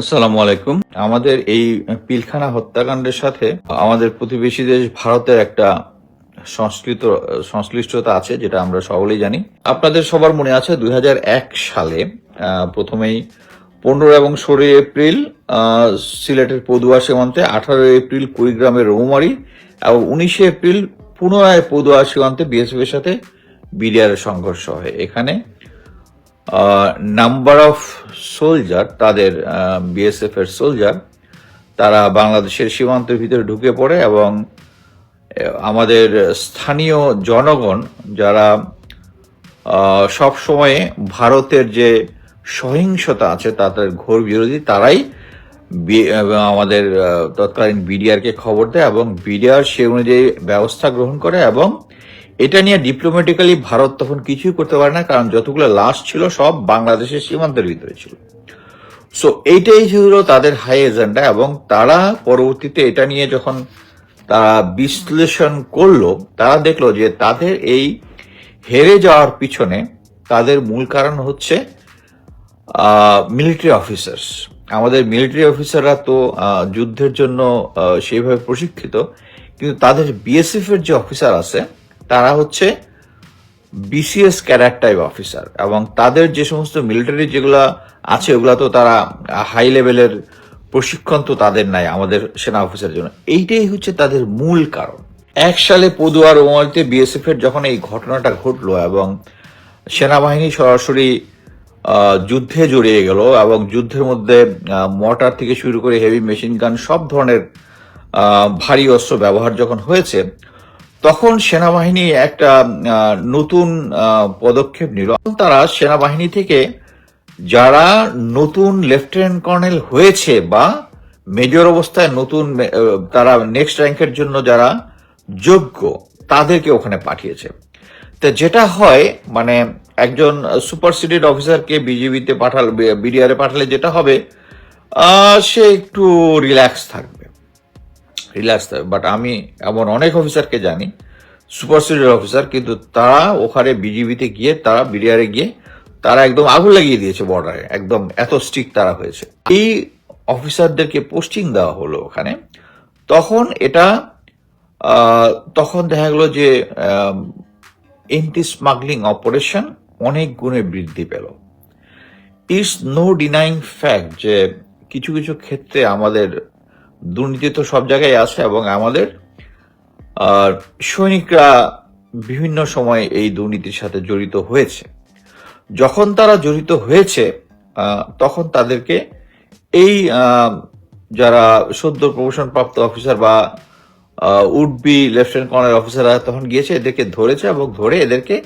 আসসালামু আলাইকুম। আমাদের এই পিলখানা হত্যাকাণ্ডের সাথে আমাদের প্রতিবেশী দেশ ভারতের একটা সংস্কৃত সংশ্লিষ্টতা আছে, যেটা আমরা সকলেই জানি। আপনাদের সবার মনে আছে দু হাজার এক সালে প্রথমেই পনেরো এবং ষোলো এপ্রিল সিলেটের পদুয়া সীমান্তে আঠারো এপ্রিল কুড়িগ্রামের রৌমারি, এবং উনিশে এপ্রিল পুনরায় পদুয়া সীমান্তে বিএসএফ এর সাথে বিডিআর সংঘর্ষ হয়। এখানে নাম্বার অফ সোলজার তাদের বিএসএফ এর সোলজার তারা বাংলাদেশের সীমান্তের ভিতরে ঢুকে পড়ে এবং আমাদের স্থানীয় জনগণ যারা সব সময়ে ভারতের যে সহিংসতা আছে, তাদের ঘোর বিরোধী, তারাই আমাদের তৎকালীন বিডিআরকে খবর দেয় এবং বিডিআর সে অনুযায়ী ব্যবস্থা গ্রহণ করে এবং এটা নিয়ে ডিপ্লোম্যাটিক্যালি ভারত তখন কিছুই করতে পারে না, কারণ যতগুলো লাশ ছিল সব বাংলাদেশের সীমান্তের ভিতরে ছিল। সো এইটাই ছিল তাদের হাই এজেন্ডা এবং তারা পরবর্তীতে এটা নিয়ে যখন তারা বিশ্লেষণ করল, তারা দেখল যে তাদের এই হেরে যাওয়ার পিছনে তাদের মূল কারণ হচ্ছে মিলিটারি অফিসার্স আমাদের মিলিটারি অফিসাররা তো যুদ্ধের জন্য সেইভাবে প্রশিক্ষিত, কিন্তু তাদের বিএসএফ এর যে অফিসার আছে তারা হচ্ছে বিসিএস ক্যাডার টাইপ অফিসার এবং তাদের যে সমস্ত মিলিটারি যেগুলা আছে, ওগুলা তো তারা হাই লেভেলের প্রশিক্ষণ তো তাদের নাই, আমাদের সেনা অফিসারের জন্য। এইটাই হচ্ছে তাদের মূল কারণ। এক সালে পদুয়ার ওমালিতে বিএসএফ এর যখন এই ঘটনাটা ঘটলো এবং সেনাবাহিনী সরাসরি যুদ্ধে জড়িয়ে গেল এবং যুদ্ধের মধ্যে মর্টার থেকে শুরু করে হেভি মেশিন গান সব ধরনের ভারী অস্ত্র ব্যবহার যখন হয়েছে তখন সেনাবাহিনী একটা নতুন পদক্ষেপ নিল। তারা সেনাবাহিনী থেকে যারা নতুন লেফটেন্যান্ট কর্নেল হয়েছে বা মেজর অবস্থায় নতুন তারা নেক্সট র্যাঙ্কের জন্য যারা যোগ্য, তাদেরকে ওখানে পাঠিয়েছে। তো যেটা হয় মানে একজন সুপারসিডেড অফিসারকে বিজিবিতে পাঠাল বিডিআরে পাঠালে যেটা হবে সে একটু রিল্যাক্স থাকবে। রিল্যাক্স থাকবে বাট আমি এমন অনেক অফিসারকে জানি সুপার সিনিয়র অফিসার কিন্তু তারা ওখানে বিজিবিতে গিয়ে, তারা বিডিআরে গিয়ে, তারা একদম আগুন লাগিয়ে দিয়েছে বর্ডারে একদম এত স্ট্রিক তারা হয়েছে। এই অফিসারদেরকে পোস্টিং দেওয়া হলো ওখানে, তখন এটা তখন দেখা গেলো যে এন্টি স্মাগলিং অপারেশন অনেক গুণে বৃদ্ধি পেল। ইটস নো ডিনাইং ফ্যাক্ট যে, কিছু কিছু ক্ষেত্রে আমাদের দুর্নীতি তো সব জায়গায় আছে এবং আমাদের। আর সৈনিকরা বিভিন্ন সময় এই দুর্নীতির সাথে জড়িত হয়েছে। যখন তারা জড়িত হয়েছে তখন তাদেরকে এই যারা সদ্য প্রমোশন প্রাপ্ত অফিসার বা উড বি লেফটেন্যান্ট কর্নেল অফিসাররা তখন গিয়েছে, এদেরকে ধরেছে এবং ধরে এদেরকে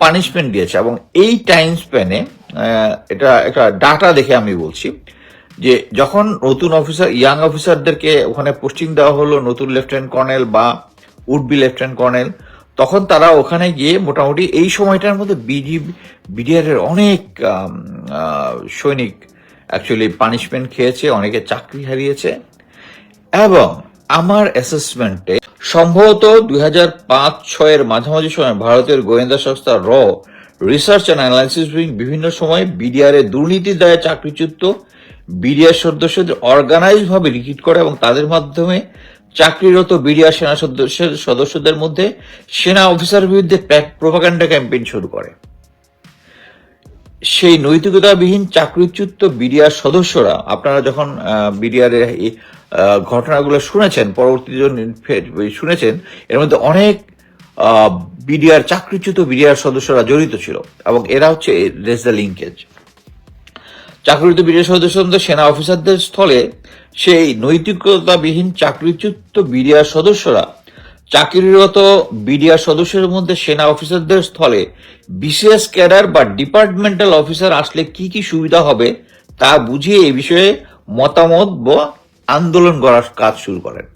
পানিশমেন্ট দিয়েছে এবং এই টাইম স্প্যানে এটা একটা ডাটা দেখে আমি বলছি। যে যখন নতুন অফিসার ইয়াং অফিসারদেরকে ওখানে পোস্টিং দেওয়া হলো, নতুন লেফটেন্যান্ট কর্নেল বা উড বি লেফটেন্যান্ট কর্নেল তখন তারা ওখানে গিয়ে মোটামুটি এই সময়টার মধ্যে বিডি বিডিআর এর অনেক সৈনিক অ্যাকচুয়ালি পানিশমেন্ট খেয়েছে, অনেকে চাকরি হারিয়েছে। এবং আমার অ্যাসেসমেন্টে সম্ভবত দুই হাজার পাঁচ ছয়ের মাঝামাঝি সময় ভারতের গোয়েন্দা সংস্থা র রিসার্চ অ্যান্ড অ্যানালাইসিস বিভিন্ন সময় বিডিআর এর দুর্নীতির দায়ে চাকরিচ্যুত বিডিআর সদস্যদের অর্গানাইজ ভাবে রিক্রুট করে এবং তাদের মাধ্যমে চাকরিরত বিডিআর সেনা সদস্যের সদস্যদের মধ্যে সেনা অফিসার বিরুদ্ধে প্রোপাগান্ডা ক্যাম্পেইন শুরু করে। সেই নৈতিকতাবিহীন চাকরিচ্যুত বিডিআর সদস্যরা, আপনারা যখন বিডিআর এর ঘটনাগুলো শুনেছেন, পরবর্তী শুনেছেন, এর মধ্যে অনেক বিডিআর, চাকরিচ্যুত বিডিআর সদস্যরা জড়িত ছিল এবং এরা হচ্ছে লেস দ্য লিঙ্কেজ চাকরিরত বিডিআর সদস্যদের সেনা অফিসারদের স্থলে সেই নৈতিকতাবিহীন চাকরিচ্যুত বিডিআর সদস্যরা চাকরিরত বিডিআর সদস্যদের মধ্যে সেনা অফিসারদের স্থলে বিশেষ ক্যাডার বা ডিপার্টমেন্টাল অফিসার আসলে কি কি সুবিধা হবে তা বুঝিয়ে এই বিষয়ে মতামত বা আন্দোলন করার কাজ শুরু করেন।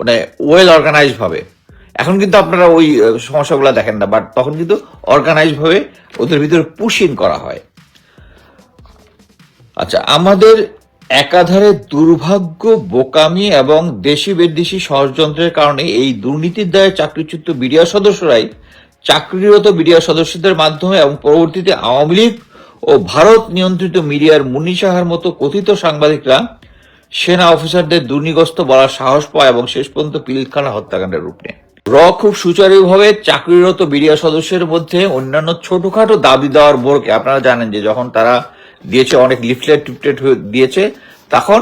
মানে ওয়েল অর্গানাইজ ভাবে। এখন কিন্তু আপনারা ওই সমস্যাগুলো দেখেন না বাট তখন কিন্তু অর্গানাইজ ভাবে ওদের ভিতরে পুশিং করা হয়। আচ্ছা আমাদের একাধারে দুর্ভাগ্য, বোকামি এবং দেশি বিদেশি ষড়যন্ত্রের কারণে এই দুর্নীতির দায়ে চাকরিচ্যুত বিডিআর সদস্যরাই চাকরিরত বিডিআর সদস্যদের মাধ্যমে এবং পরবর্তীতে আওয়ামী লীগ ও ভারত নিয়ন্ত্রিত মিডিয়ার মুন্নি সাহার মতো কথিত সাংবাদিকরা সেনা অফিসারদের দুর্নীগস্ত বলার সাহস পায় এবং শেষ পর্যন্ত পিলখানা হত্যাকাণ্ডের রূপ নেয়। র খুব সুচারুভাবে চাকরিরত মিডিয়া সদস্যের মধ্যে অন্যান্য ছোটখাটো দাবি দেওয়ার বোরকে, আপনারা জানেন যে যখন তারা দিয়েছে, অনেক লিফলেট টিফলেট দিয়েছে। তখন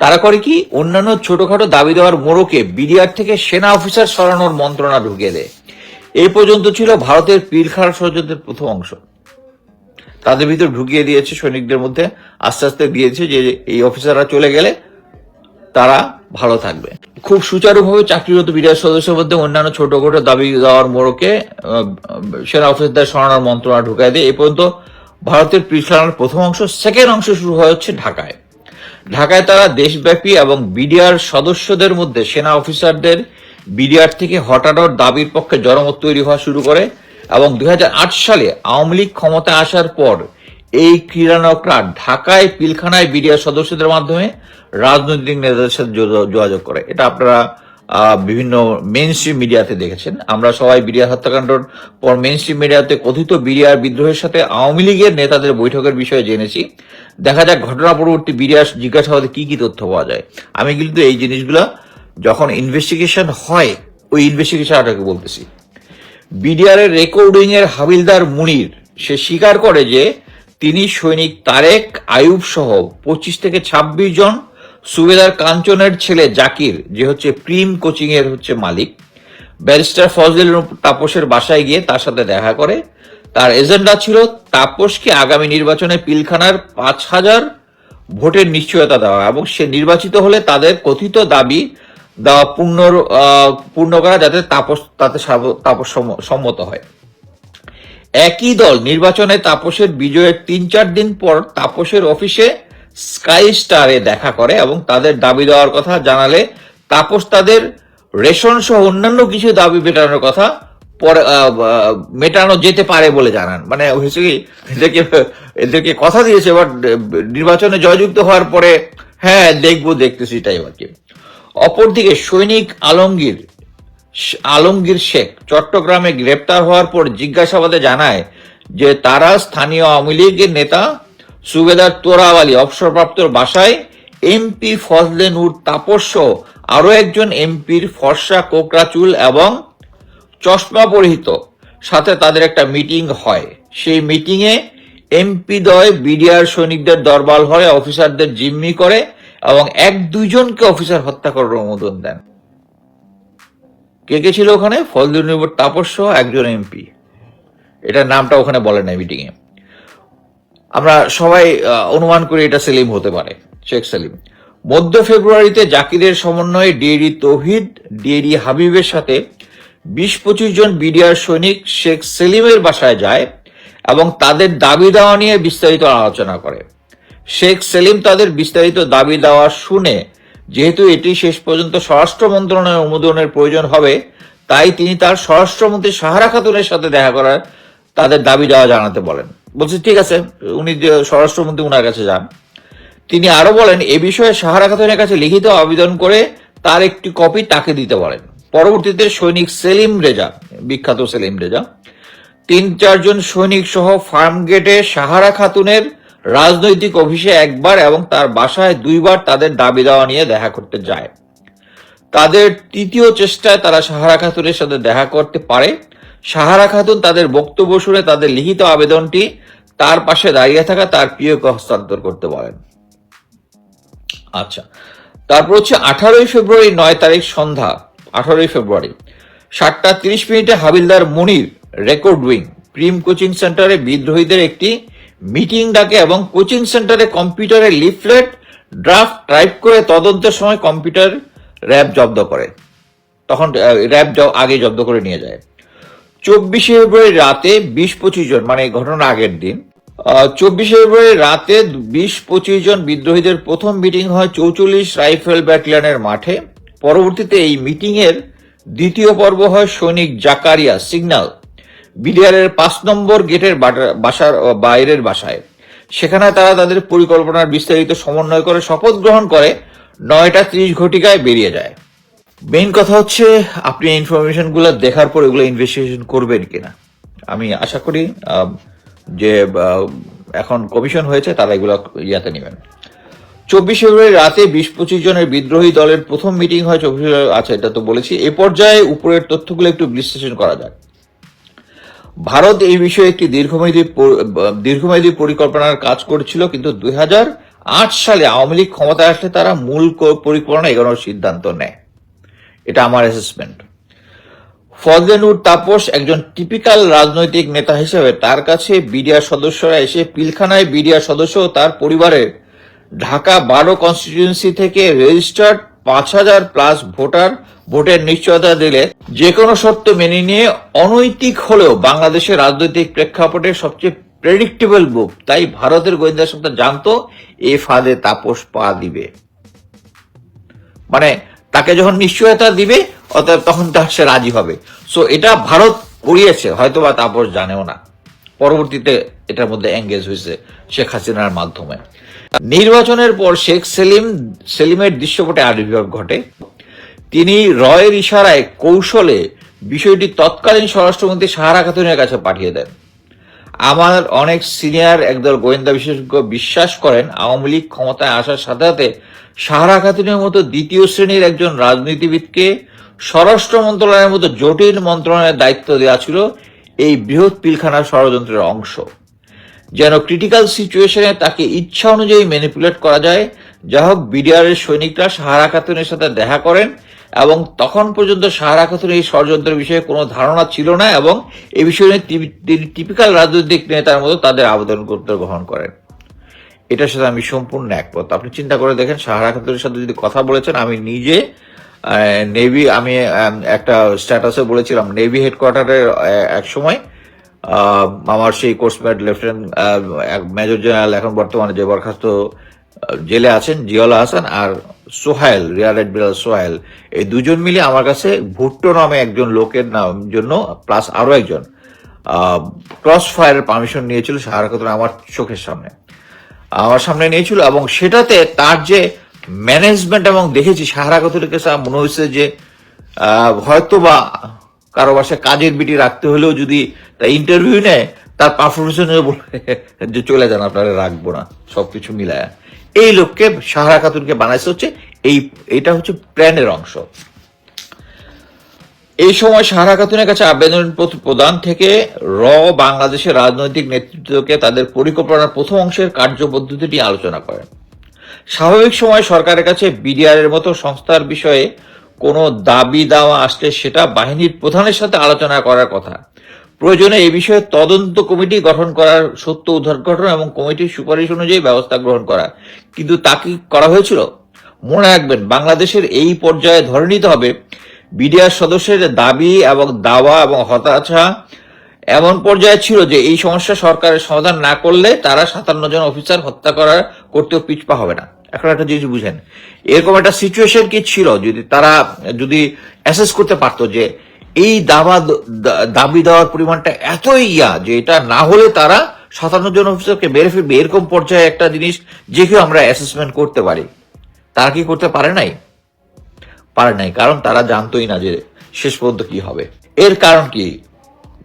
তারা করে কি, অন্যান্য ছোটখাটো দাবি দেওয়ার মোড়কে বিডিআর থেকে সেনা অফিসার সরানোর মন্ত্রণা ঢুকিয়ে দেয়। এই পর্যন্ত ছিল ভারতের পিলখানা ষড়যন্ত্রের প্রথম অংশ। তাদের ভিতর ঢুকিয়ে দিয়েছে সৈনিকদের মধ্যে, আস্তে আস্তে দিয়েছে যে এই অফিসাররা চলে গেলে তারা ভালো থাকবে। খুব সুচারুভাবে চাকরিরত বিডিআর সদস্যের মধ্যে অন্যান্য ছোটখাটো দাবি দেওয়ার মোড়কে সেনা অফিসারদের সরানোর মন্ত্রণা ঢুকায় দেয়। এই পর্যন্ত ভারতের পিলখানার প্রথম অংশ সেকেন্ড অংশ শুরু হয় হচ্ছে ঢাকায়। ঢাকায় তারা দেশব্যাপী এবং বিডিআর সদস্যদের মধ্যে সেনা অফিসারদের বিডিআর থেকে হটানোর দাবির পক্ষে জনমত তৈরি হওয়া শুরু করে এবং দুই হাজার আট সালে আওয়ামী লীগ ক্ষমতায় আসার পর এই ক্রীড়ানকরা ঢাকায় পিলখানায় বিডিআর সদস্যদের মাধ্যমে রাজনৈতিক নেতাদের সাথে যোগ- যোগাযোগ করে। এটা আপনারা বিভিন্ন মেন স্ট্রিম মিডিয়াতে দেখেছেন। আমরা সবাই বিডিআর হত্যাকাণ্ডর পর মেন স্ট্রিম মিডিয়াতে কথিত বিডিআর বিদ্রোহের সাথে আওয়ামী লীগের নেতাদের বৈঠকের বিষয়ে জেনেছি। দেখা যাক ঘটনা পরবর্তী বিডিআর জিজ্ঞাসাবাদে কি কি তথ্য পাওয়া যায়। আমি কিন্তু এই জিনিসগুলো যখন ইনভেস্টিগেশন হয়, ওই ইনভেস্টিগেশনটাকে বলতেছি। বিডিআর এর রেকর্ডিং এর হাবিলদার মুনির, সে স্বীকার করে যে তিনি সৈনিক তারেক আয়ুব সহ পঁচিশ থেকে ২৬ জন সুবেদার কাঞ্চনের ছেলে জাকির, যে হচ্ছে প্রিম কোচিং এর হচ্ছে মালিক, ব্যারিস্টার ফজল তাপসের বাসায় গিয়ে তার সাথে দেখা করে। তার এজেন্ডা ছিল তাপসকে আগামী নির্বাচনে পিলখানার পাঁচ হাজার ভোটের নিশ্চয়তা দেওয়া এবং সে নির্বাচিত হলে তাদের কথিত দাবি দেওয়া পূর্ণ পূর্ণ করা যাতে তাপস, তাতে তাপস সম- সম্মত হয়। একই দল নির্বাচনে তাপসের বিজয়ের তিন চার দিন পর তাপসের অফিসে স্কাই স্টারে দেখা করে এবং তাদের দাবি দেওয়ার কথা জানালে তাপস তাদের রেশন সহ অন্যান্য কিছু দাবি মেটানোর কথা পরে মেটানো যেতে পারে বলে জানান। মানে হয়েছে কি, এদেরকে এদেরকে কথা দিয়েছে, এবার নির্বাচনে জয়যুক্ত হওয়ার পরে হ্যাঁ দেখব, দেখতেছি তাই আর কি অপরদিকে সৈনিক আলমগীর আলমগীর শেখ চট্টগ্রামে গ্রেপ্তার হওয়ার পর জিজ্ঞাসাবাদে জানায় যে তারা স্থানীয় আওয়ামী লীগের নেতা সুবেদার তোরাওয়ালি অবসরপ্রাপ্ত বাসায় এমপি ফজলে নূর তাপস সহ আরও একজন এমপির ফর্সা কোকড়া চুল এবং চশমা পরিহিত। সাথে তাদের একটা মিটিং হয়। সেই মিটিংয়ে এমপি দয় বিডিআর সৈনিকদের দরবার হয় অফিসারদের জিম্মি করে এবং এক দুইজনকে অফিসার হত্যা করার অনুমোদন দেন। কে কে ছিল ওখানে? ফজলুল নবীর তাপস একজন এমপি। এটার নামটা ওখানে বলে নাই মিটিং এ। আমরা সবাই অনুমান করি এটা সেলিম হতে পারে, শেখ সেলিম। মধ্য ফেব্রুয়ারিতে জাকিরের সমন্বয়ে ডিএডি তৌহিদ, ডিএডি হাবিবের সাথে বিশ পঁচিশ জন বিডিআর সৈনিক শেখ সেলিমের বাসায় যায় এবং তাদের দাবি দেওয়া নিয়ে বিস্তারিত আলোচনা করে। শেখ সেলিম তাদের বিস্তারিত দাবি দেওয়া শুনে, যেহেতু এটি শেষ পর্যন্ত স্বরাষ্ট্র মন্ত্রণালয়ের অনুমোদনের প্রয়োজন হবে, তাই তিনি তার স্বরাষ্ট্রমন্ত্রী সাহারা খাতুনের সাথে দেখা করার তাদের দাবি দেওয়া জানাতে বলেন। বলছে, ঠিক আছে, উনি স্বরাষ্ট্রমন্ত্রী, উনার কাছে যান। তিনি আরও বলেন, এ বিষয়ে সাহারা খাতুনের কাছে লিখিত আবেদন করে তার একটি কপি তাকে দিতে বলেন। পরবর্তীতে সৈনিক সেলিম রেজা, বিখ্যাত সেলিম রেজা, তিন চারজন সৈনিক সহ ফার্ম গেটে সাহারা খাতুনের রাজনৈতিক অফিসে একবার এবং তার বাসায় দুইবার তাদের দাবি দেওয়া নিয়ে দেখা করতে যায়। তাদের তৃতীয় চেষ্টায় তারা সাহারা খাতুনের সাথে দেখা করতে পারে। সাহারা খাতুন তাদের বক্তব্য শুনে তাদের লিখিত আবেদনটি তার পাশে দাঁড়িয়ে থাকা তার প্রিয়কে হস্তান্তর করতে বলেন। আচ্ছা তারপর হচ্ছে আঠারোই ফেব্রুয়ারি নয় তারিখ সন্ধ্যা, আঠারোই ফেব্রুয়ারি, সাতটা তিরিশ মিনিটে হাবিলদার মনির রেকর্ড উইং, প্রিম কোচিং সেন্টারে বিদ্রোহীদের একটি মিটিং ডাকে এবং কোচিং সেন্টারে কম্পিউটারে লিফলেট ড্রাফট টাইপ করে তদন্তের সময় কম্পিউটার র্যাব জব্দ করে, তখন র্যাব আগে জব্দ করে নিয়ে যায়। চব্বিশে ফেব্রুয়ারি রাতে বিশ পঁচিশ জন মানে এই ঘটনার আগের দিন চব্বিশে ফেব্রুয়ারি রাতে বিশ পঁচিশ জন বিদ্রোহীদের প্রথম মিটিং হয় চৌচল্লিশ রাইফেল ব্যাটালিয়নের মাঠে। পরবর্তীতে এই মিটিং এর দ্বিতীয় পর্ব হয় সৈনিক জাকারিয়া সিগন্যাল, বিডিআরের পাঁচ নম্বর গেটের বাসার বাইরের বাসায়। সেখানে তারা তাদের পরিকল্পনার বিস্তারিত সমন্বয় করে শপথ গ্রহণ করে, নয়টা ত্রিশ ঘটিকায় বেরিয়ে যায়। মেইন কথা হচ্ছে, আপনি ইনফরমেশনগুলো দেখার পর এগুলো ইনভেস্টিগেশন করবেন কিনা? আমি আশা করি যে এখন কমিশন হয়েছে, তারা এগুলো ইয়াতে নেবেন। চব্বিশ ফেব্রুয়ারি রাতে বিশ পঁচিশ জনের বিদ্রোহী দলের প্রথম মিটিং হয়, চব্বিশ আচ্ছা এটা তো বলেছি। এ পর্যায়ে উপরের তথ্যগুলো একটু বিশ্লেষণ করা যাক। ভারত এই বিষয়ে একটি দীর্ঘমেয়াদী দীর্ঘমেয়াদী পরিকল্পনার কাজ করেছিল, কিন্তু দুই সালে আওয়ামী লীগ ক্ষমতায় আসলে তারা মূল পরিকল্পনা এগোনোর সিদ্ধান্ত নেয়। এটা আমার অ্যাসেসমেন্ট ফজলেনুর তাপস একজন টিপিক্যাল রাজনৈতিক নেতা হিসেবে তার কাছে বিডিআর সদস্যরা এসে পিলখানায় বিডিআর সদস্য তার পরিবারের ঢাকা বারো কনস্টিটিউয়েন্সি থেকে রেজিস্টার্ড পাঁচ হাজার প্লাস ভোটার ভোটের নিশ্চয়তা দিলে যে কোনো শর্ত মেনে নিয়ে অনৈতিক হলেও বাংলাদেশের রাজনৈতিক প্রেক্ষাপটে সবচেয়ে প্রেডিক্টেবল বুক তাই ভারতের গোয়েন্দা সংস্থা জানতো, এ ফাঁদে তাপস পা দিবে। মানে তাকে যখন নিশ্চয়তা দিবে, অতএব তখন তার সে রাজি হবে। সো এটা ভারত করিয়েছে হয়তো বা তাপস জানেও না। পরবর্তীতে এটার মধ্যে এঙ্গেজ হয়েছে শেখ হাসিনার মাধ্যমে। নির্বাচনের পর শেখ সেলিম, সেলিমের দৃশ্যপটে আবির্ভাব ঘটে। তিনি রয়ের ইশারায় কৌশলে বিষয়টি তৎকালীন স্বরাষ্ট্রমন্ত্রী সাহারা খাতুনের কাছে পাঠিয়ে দেন। আমার অনেক সিনিয়র একদল গোয়েন্দা বিশেষজ্ঞ বিশ্বাস করেন আওয়ামী লীগ ক্ষমতায় আসার সাথে সাথে সাহারা খাতুনের মতো দ্বিতীয় শ্রেণির একজন রাজনীতিবিদকে স্বরাষ্ট্র মন্ত্রণালয়ের মতো জটিল মন্ত্রণালয়ের দায়িত্ব দেওয়া ছিল এই বৃহৎ পিলখানার ষড়যন্ত্রের অংশ। যেন ক্রিটিক্যাল সিচুয়েশনে তাকে ইচ্ছা অনুযায়ী ম্যানিপুলেট করা যায় যা হোক বিডিআর সৈনিকরা সাহারা খাতুনের সাথে দেখা করেন এবং তখন পর্যন্ত সাহারা খাতুন এই ষড়যন্ত্রের বিষয়ে কোনো ধারণা ছিল না এবং এই বিষয়ে তিনি- টিপিক্যাল রাজনৈতিক নেতার মতো তাদের আবেদন করতে গ্রহণ করেন। এটার সাথে আমি সম্পূর্ণ একমত। আপনি চিন্তা করে দেখেন, সাহারা খাতুনের সাথে যদি কথা বলেছেন, আমি নিজে নেভি আমি একটা স্ট্যাটাসে বলেছিলাম নেভি হেডকোয়ার্টারের এক সময় আমার সেই কোর্সমেট লেফটেন্যান্ট মেজর জেনারেল এখন বর্তমানে যে বরখাস্ত জেলে আছেন জিয়াউল হাসান, আর সোহাইল রিয়ার এডমিরাল সোহেল, এই দুজন মিলে আমার কাছে ভুট্টো নামে একজন লোকের নাম জন্য প্লাস আরও একজন ক্রস ফায়ারের পারমিশন নিয়েছিল সাহারা খাতুন আমার চোখের সামনে, আমার সামনে নিয়েছিল এবং সেটাতে তার যে ম্যানেজমেন্ট এবং দেখেছি সাহারা খাতুনের কাছে মনে হয়েছে যে হয়তো বা কারও বাসায় কাজের বিটি রাখতে হলেও যদি তার ইন্টারভিউ নেয়, তার পারফরমেন্স বলে যে চলে যান, আপনারা রাখব না সব কিছু মিলায়। এই লোককে সাহারা খাতুনকে বানাইছে হচ্ছে এই, এটা হচ্ছে প্ল্যানের অংশ। এই সময় সাহারা খাতুনের কাছে আবেদনপত্র প্রদান থেকে র বাংলাদেশের রাজনৈতিক নেতৃত্বকে তাদের পরিকল্পনার প্রথম অংশের কার্যপদ্ধতিটি আলোচনা করেন। স্বাভাবিক সময় সরকারের কাছে বিডিআর এর মতো সংস্থার বিষয়ে কোনো দাবি দাওয়া আসলে সেটা বাহিনীর প্রধানের সাথে আলোচনা করার কথা। প্রয়োজনে এই বিষয়ে তদন্ত কমিটি গঠন করার সত্য উদ্ঘাটন এবং কমিটির সুপারিশ অনুযায়ী ব্যবস্থা গ্রহণ করা। কিন্তু তা কি করা হয়েছিল? মনে রাখবেন, বাংলাদেশের এই পর্যায়ে ধরে নিতে হবে, বিডিআর সদস্যের দাবি এবং দাওয়া এবং হতাশা এমন পর্যায়ে ছিল যে এই সমস্যা সরকারের সমাধান না করলে তারা সাতান্ন জন অফিসার হত্যা করার করতেও পিছপা হবে না। এখন একটা জিনিস বুঝেন, এরকম একটা সিচুয়েশন কি ছিল? যদি তারা, যদি অ্যাসেস করতে পারতো যে এই দাবা দাবি দেওয়ার পরিমাণটা এতই ইয়া যে এটা না হলে তারা সাতান্ন জন অফিসারকে মেরে ফেলবে। এরকম পর্যায়ে একটা জিনিস যে কেউ আমরা অ্যাসেসমেন্ট করতে পারি। তারা কি করতে পারে নাই? পারে নাই, কারণ তারা জানতোই না যে শেষ পর্যন্ত কি হবে। এর কারণ কি?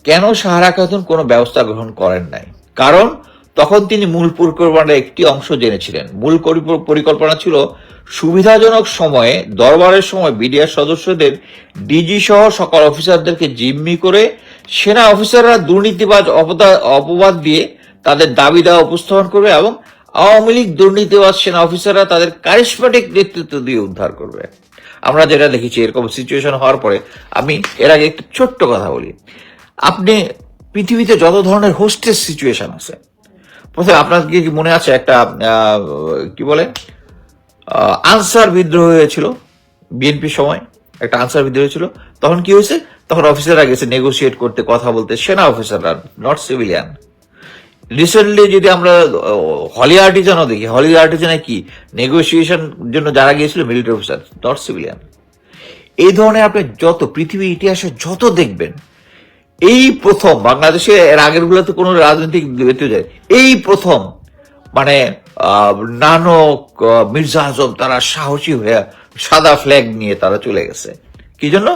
কেন সাহারা খাতুন কোনো ব্যবস্থা গ্রহণ করেন নাই? কারণ তখন তিনি মূল পরিকল্পনার একটি অংশ জেনেছিলেন। মূল পরিকল্পনা ছিল সুবিধাজনক সময়ে, দরবারের সময় বিডিআর সদস্যদের ডিজি সহ সকল অফিসারদেরকে জিম্মি করে সেনা অফিসাররা দুর্নীতিবাজ অপবাদ দিয়ে তাদের দাবি দেওয়া উপস্থাপন করবে এবং আওয়ামী লীগ দুর্নীতিবাজ সেনা অফিসাররা তাদের কারিশমাটিক নেতৃত্ব দিয়ে উদ্ধার করবে। আমরা যেটা দেখেছি, এরকম সিচুয়েশন হওয়ার পরে আমি এর আগে একটু ছোট্ট কথা বলি। আপনি পৃথিবীতে যত ধরনের হোস্টেস সিচুয়েশন আছে, প্রথমে আপনার কি মনে আছে একটা কি বলে? আনসার বিদ্রোহ হয়েছিল বিএনপির সময়, একটা আনসার বিদ্রোহ হয়েছিল। তখন কি হয়েছে? তখন অফিসাররা গেছে নেগোসিয়েট করতে, কথা বলতে, সেনা অফিসাররা নট সিভিলিয়ান রিসেন্টলি যদি আমরা হলি আর্টিজানও দেখি হলি আর্টিজানে কি? নেগোসিয়েশন জন্য যারা গিয়েছিল মিলিটারি অফিসার নট সিভিলিয়ান এই ধরনের আপনি যত পৃথিবীর ইতিহাসে যত দেখবেন, এই প্রথম, বাংলাদেশে এর আগের গুলোতে কোনো রাজনৈতিক ব্যক্তি যায়, এই প্রথম মানে নানক মির্জা আজম তারা সাহসী হয়ে সাদা ফ্ল্যাগ নিয়ে তারা চলে গেছে। কি জন্য?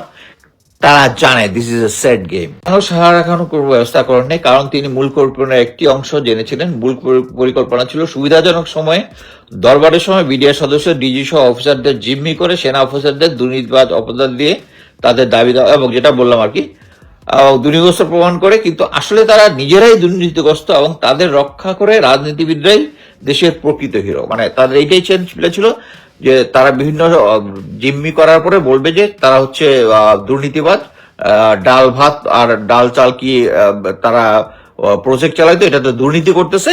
তারা জানে this is a set game কেন সাহারা খান ব্যবস্থা করেননি কারণ তিনি মূল পরিকল্পনার একটি অংশ জেনেছিলেন। মূল পরিকল্পনা ছিল সুবিধাজনক সময়ে, দরবারের সময় বিডিআর সদস্য, ডিজি সহ অফিসারদের জিম্মি করে, সেনা অফিসারদের দুর্নীতিবাদ অপরাধ দিয়ে তাদের দাবি দেওয়া, এবং যেটা বললাম আর কি দুর্নীতিগ্রস্ত প্রমাণ করে, কিন্তু আসলে তারা নিজেরাই দুর্নীতিগ্রস্ত এবং তাদের রক্ষা করে রাজনীতিবিদরাই দেশের প্রকৃত হিরো। মানে তাদের এইটাই ছিল ছিল যে তারা বিভিন্ন জিম্মি করার পরে বলবে যে তারা হচ্ছে দুর্নীতিবাদ ডাল ভাত আর ডাল চাল কি তারা প্রজেক্ট চালাইতো এটা তো দুর্নীতি করতেছে।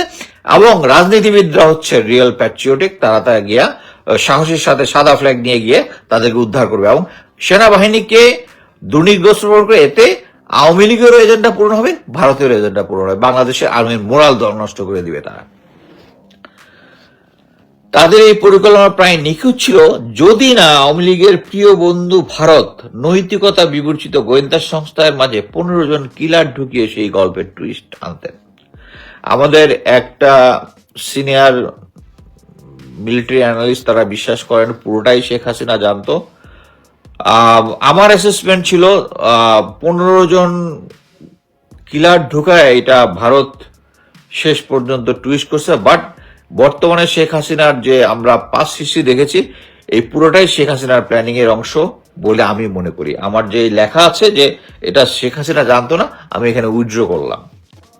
এবং রাজনীতিবিদরা হচ্ছে রিয়েল প্যাট্রিওটিক তারা তারা গিয়া সাহসের সাথে সাদা ফ্ল্যাগ নিয়ে গিয়ে তাদেরকে উদ্ধার করবে। এবং সেনাবাহিনীকে দুর্নীতিগ্রস্ত করে এতে আওয়ামী লীগেরও এজেন্ডা পূরণ হবে ভারতের এজেন্ডা পূরণ হবে। বাংলাদেশের আর্মির মোরাল দল নষ্ট করে দিবে তারা। তাদের এই পরিকল্পনা প্রায় নিখুঁত ছিল। যদি না আওয়ামী লীগের প্রিয় বন্ধু ভারত নৈতিকতা বিবর্চিত গোয়েন্দা সংস্থার মাঝে পনেরো জন কিলার ঢুকিয়ে সেই গল্পের টুইস্ট আনতেন। আমাদের একটা সিনিয়র মিলিটারি অ্যানালিস্ট তারা বিশ্বাস করেন, পুরোটাই শেখ হাসিনা জানতো। আমার অ্যাসেসমেন্ট ছিল পনেরো জন কিলার ঢুকায় এটা ভারত শেষ পর্যন্ত টুইস্ট করছে বাট বর্তমানে শেখ হাসিনার যে আমরা পাঁচ শিশি দেখেছি, এই পুরোটাই শেখ হাসিনার প্ল্যানিং এর অংশ বলে আমি মনে করি। আমার যে লেখা আছে যে এটা শেখ হাসিনা জানতো না, আমি এখানে উইথড্র করলাম।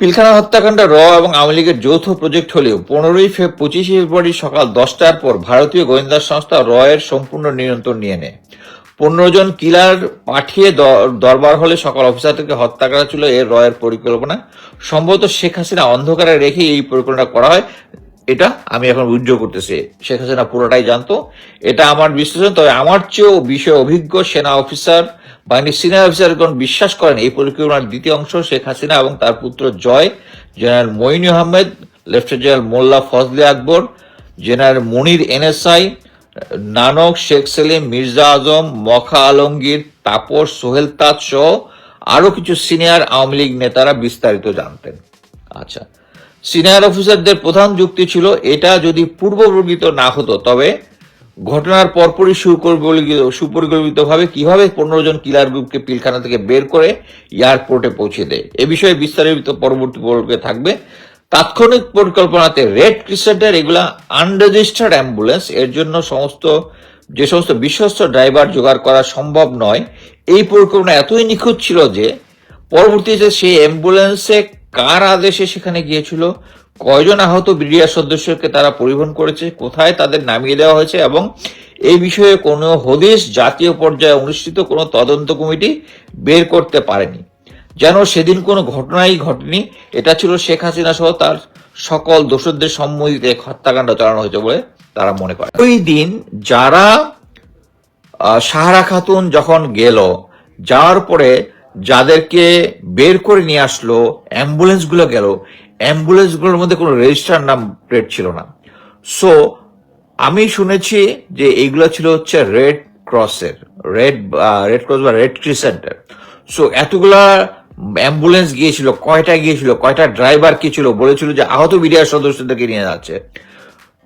পিলখানা হত্যাকাণ্ড, র এবং আওয়ামী লীগের যৌথ প্রজেক্ট হলেও পনেরোই ফেব পঁচিশে ফেব্রুয়ারি সকাল দশটার পর ভারতীয় গোয়েন্দা সংস্থা র এর সম্পূর্ণ নিয়ন্ত্রণ নিয়ে নেয়। পনেরো জন কিলার পাঠিয়ে দরবার হলে সকল অফিসারদেরকে হত্যা করা ছিল এর রয়ের পরিকল্পনা। সম্ভবত শেখ হাসিনা অন্ধকারে রেখে এই পরিকল্পনা করা হয়। এটা আমি এখন উজ্জ্ব করতেছি। শেখ হাসিনা পুরোটাই জানতো। এটা আমার বিশ্লেষণ। তবে আমার চেয়েও বিষয়ে অভিজ্ঞ সেনা অফিসার বাহিনীর সিনিয়র অফিসারগণ বিশ্বাস করেন এই পরিকল্পনার দ্বিতীয় অংশ শেখ হাসিনা এবং তার পুত্র Joy, general Moinu Ahmed, lieutenant general Mollah Fazle Akbar, general Monir NSI Nanak Sheikh Selim, Mirza Azam, Makha Alamgir, Tapas Sohel Taj সহ আরও কিছু সিনিয়র আওয়ামী লীগ নেতারা বিস্তারিত জানতেন। আচ্ছা সিনিয়র অফিসারদের প্রধান যুক্তি ছিল, এটা যদি পূর্ববর্গিত না হতো, তবে ঘটনার পরপরই সুপরিকল্পিত, সুপরিকল্পিতভাবে কীভাবে পনেরো জন কিলার গ্রুপকে পিলখানা থেকে বের করে এয়ারপোর্টে পৌঁছে দেয়, এ বিষয়ে বিস্তারিত পরবর্তী পর্বে থাকবে। তাৎক্ষণিক পরিকল্পনাতে রেড ক্রিসেন্টের এগুলা আনরেজিস্টার্ড অ্যাম্বুলেন্স এর জন্য সমস্ত, যে সমস্ত বিশ্বস্ত ড্রাইভার জোগাড় করা সম্ভব নয়, এই পরিকল্পনা এতই নিখুঁত ছিল যে, পরবর্তীতে সেই অ্যাম্বুলেন্সে কার আদেশে সেখানে গিয়েছিল, কয়জন আহত বিডিআর সদস্যকে তারা পরিবহন করেছে, কোথায় তাদের নামিয়ে দেওয়া হয়েছে, এবং এই বিষয়ে কোনো হদিশ জাতীয় পর্যায়ে অনুষ্ঠিত কোনো তদন্ত কমিটি বের করতে পারেনি। যেন সেদিন কোনো ঘটনাই ঘটেনি। এটা ছিল শেখ হাসিনা সহ তার সকল দোষদের সম্মতিতে হত্যাকাণ্ড চালানো হয়েছে বলে তারা মনে করে। ওই দিন যারা সাহারা খাতুন যখন গেল, যাওয়ার পরে যাদেরকে বের করে নিয়ে আসলো অ্যাম্বুলেন্সগুলো গেল অ্যাম্বুলেন্সগুলোর মধ্যে কোনো রেজিস্টার নাম প্লেট ছিল না। সো, আমি শুনেছি যে এইগুলো ছিল হচ্ছে রেড ক্রসের, রেড রেড ক্রস বা রেড ক্রিসেন্টের। সো, এতগুলা অ্যাম্বুলেন্স গিয়েছিল, কয়টা গিয়েছিল, কয়টা ড্রাইভার কি ছিল, বলেছিল যে আহত বিডিআর সদস্যদেরকে নিয়ে যাচ্ছে।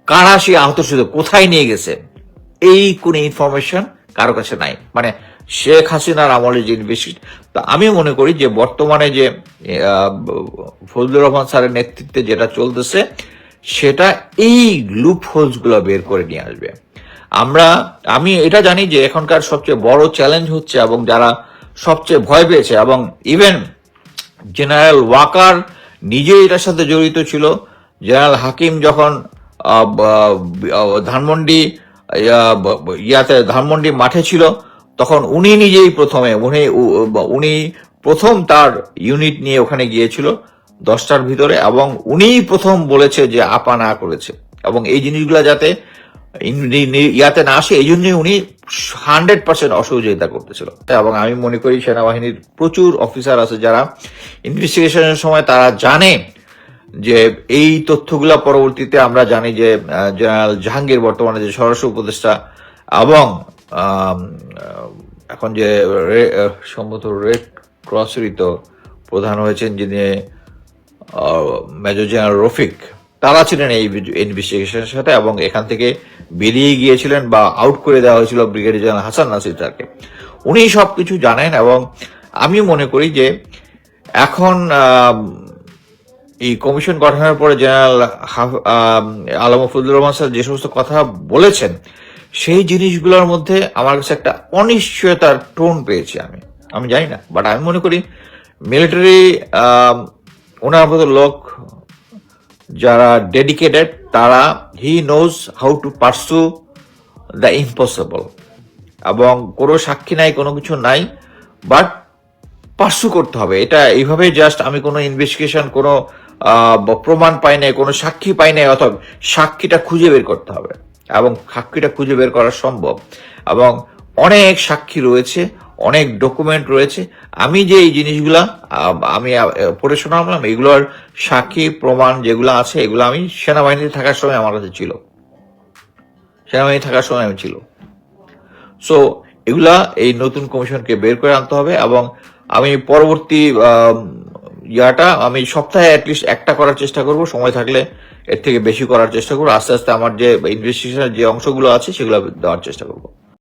কারা সে আহত শুধু কোথায় নিয়ে গেছে, এই কোন ইনফরমেশন কারও কাছে নাই। মানে শেখ হাসিনার আমলে যে ইনভেস্টিগেশন তা আমি মনে করি যে বর্তমানে যে ফজলুর রহমান স্যারের নেতৃত্বে যেটা চলতেছে, সেটা এই লুপ হোলসগুলো বের করে নিয়ে আসবে। আমরা, আমি এটা জানি যে এখনকার সবচেয়ে বড় চ্যালেঞ্জ হচ্ছে এবং যারা সবচেয়ে ভয় পেয়েছে এবং ইভেন জেনারেল ওয়াকার নিজে এটার সাথে জড়িত ছিল। জেনারেল হাকিম যখন ধানমন্ডি ইয়াতে ধানমন্ডি মাঠে ছিল, তখন উনি নিজেই প্রথমে, উনি উনি প্রথম তার ইউনিট নিয়ে ওখানে গিয়েছিল দশটার ভিতরে এবং উনিই প্রথম বলেছে যে আপা না করেছে। এবং এই জিনিসগুলো যাতে ইয়াতে না আসে, এই জন্যই উনি হান্ড্রেড পার্সেন্ট অসহযোগিতা করতেছিল। এবং আমি মনে করি সেনাবাহিনীর প্রচুর অফিসার আছে যারা ইনভেস্টিগেশনের সময় তারা জানে যে এই তথ্যগুলা পরবর্তীতে আমরা জানি যে জেনারেল জাহাঙ্গীর বর্তমানে যে স্বরাষ্ট্র উপদেষ্টা এবং এখন যে সম্ভবত রেড ক্রসেরই তো প্রধান হয়েছেন যিনি মেজর জেনারেল রফিক। তারা ছিলেন এই ইনভেস্টিগেশনের সাথে এবং এখান থেকে বেরিয়ে গিয়েছিলেন বা আউট করে দেওয়া হয়েছিল ব্রিগেডিয়ার জেনারেল হাসান নাসির স্যারকে উনি সব কিছু জানেন এবং আমি মনে করি যে এখন এই কমিশন গঠনের পরে জেনারেল আলম ফজলুর রহমান স্যার যে সমস্ত কথা বলেছেন, সেই জিনিসগুলোর মধ্যে আমার কাছে একটা অনিশ্চয়তার টোন পেয়েছি আমি। আমি জানি না বাট আমি মনে করি মিলিটারি ওনার মতো লোক যারা ডেডিকেটেড তারা he knows how to pursue the impossible এবং কোনো সাক্ষী নাই, কোনো কিছু নাই বাট পার্সু করতে হবে। এটা এইভাবে জাস্ট আমি কোনো ইনভেস্টিগেশন কোনো প্রমাণ পাই নাই, কোনো সাক্ষী পাই নাই, অথবা সাক্ষীটা খুঁজে বের করতে হবে। এবং সাক্ষীটা খুঁজে বের করা সম্ভব। এবং অনেক সাক্ষী রয়েছে অনেক ডকুমেন্ট রয়েছে। আমি যে এই জিনিসগুলা, আমি পড়ে শোনালাম, এগুলোর সাক্ষী প্রমাণ যেগুলো আছে, এগুলো আমি সেনাবাহিনীতে থাকার সময় আমার কাছে ছিল। সেনাবাহিনী থাকার সময় আমি ছিল। সো এগুলা এই নতুন কমিশনকে বের করে আনতে হবে এবং আমি পরবর্তী ইয়াটা আমি সপ্তাহে অ্যাটলিস্ট একটা করার চেষ্টা করব। সময় থাকলে এর থেকে বেশি করার চেষ্টা করব। আস্তে আস্তে আমার যে ইনভেস্টিগেশনের যে অংশগুলো আছে, সেগুলো দেওয়ার চেষ্টা করব।